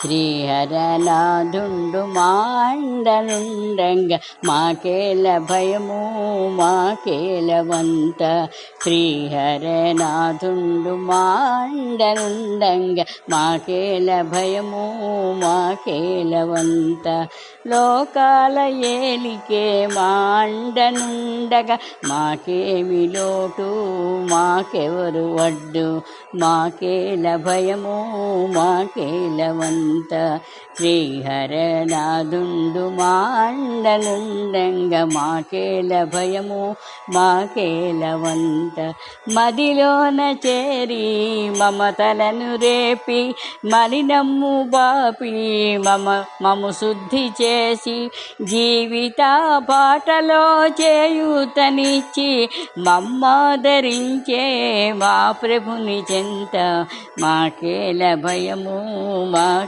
శ్రీహరనాథుండు మాండనుండంగ మాకేల భయము మాకేల వంత. శ్రీహరనాథుండు మాండనుండంగ మాకేల భయము మాకేల వంత. లోకాల ఏలికే మాండనుండగ మాకేమి లోటు మాకెవరు వడ్డు? మాకేల భయము మాకేల వంత. మాకేలవంత శ్రీహరనాథుండు మాండనుండంగ మాకేల భయము మాకేలవంత మదిలోన చేరి మమతలను రేపి మలినమ్ము బాపి మమ మము శుద్ధి చేసి జీవిత బాటలో చేయూతనిచ్చి మమ్మాదరించే మా ప్రభుని చెంత మాకేల భయము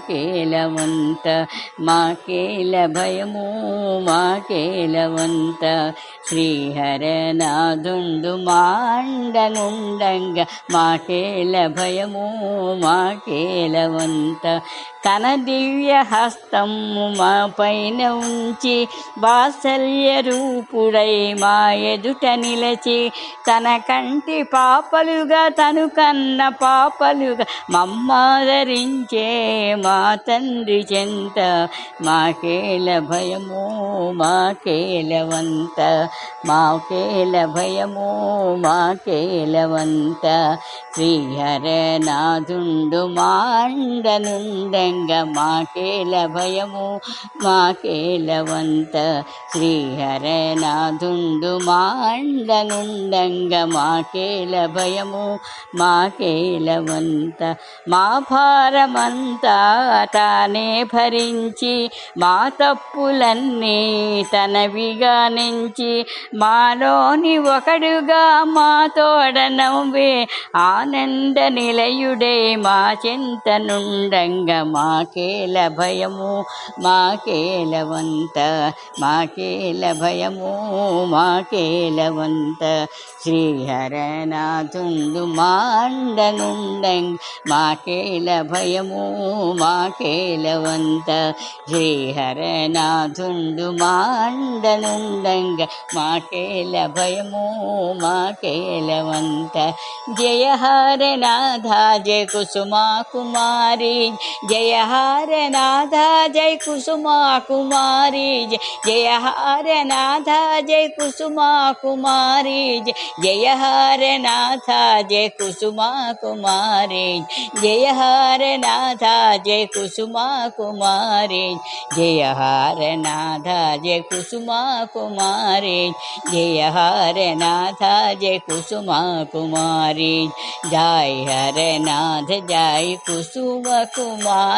మాకేలవంత మాకేల భయము మాకేలవంత. శ్రీహరనాథుండు మాండనుండంగ మాకేల భయము మాకేలవంత. తన దివ్య హస్తము మా పైన ఉంచి వాత్సల్య రూపుడై మా ఎదుట నిలచి తన కంటి పాపలుగా తను కన్న పాపలుగా మమ్మాదరించే మా తండ్రి చెంత. మాకేల భయము మాకేలవంత మాకేల భయము మాకేలవంత శ్రీహరనాథుండు రంగ మాకేల భయము మాకేలవంత శ్రీహరనాథుండు మాండనుండంగ మాకేల భయము మాకేలవంత మా భారమంతా తానే భరించి మా తప్పులన్నీ తనవిగా నుంచి మాలోని ఒకడుగా మా తోడనవే ఆనంద నిలయుడే మా చింతనుండంగ మాకేల భయము మాకేలవంత మాకేల భయము మాకేలవంత శ్రీహరనాథుండు మాండనుండంగ్ మాకేల భయము మాకేలవంత శ్రీహరనాథుండు మాండనుండంగ్ మాకేల భయము మాకేలవంత జయ హరనాథ జయ కుసుమా కుమారి జయ जय हार नाधा जय कुसुमा कुमारी जय जय हार नाधा जय कुसुमा कुमारी जय जय हार नाथा जय कुसुमा कुमारी जय हार नाथा जय कुसुमा कुमारी जय हार नाथा जय कुसुमा कुमारी जय हार नाथा जय कुसुमा कुमारी जय हर नाथ जय कुसुमा कुमार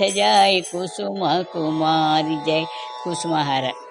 નાથ જય કુસુમ કુમારી જય કુસુમહારા.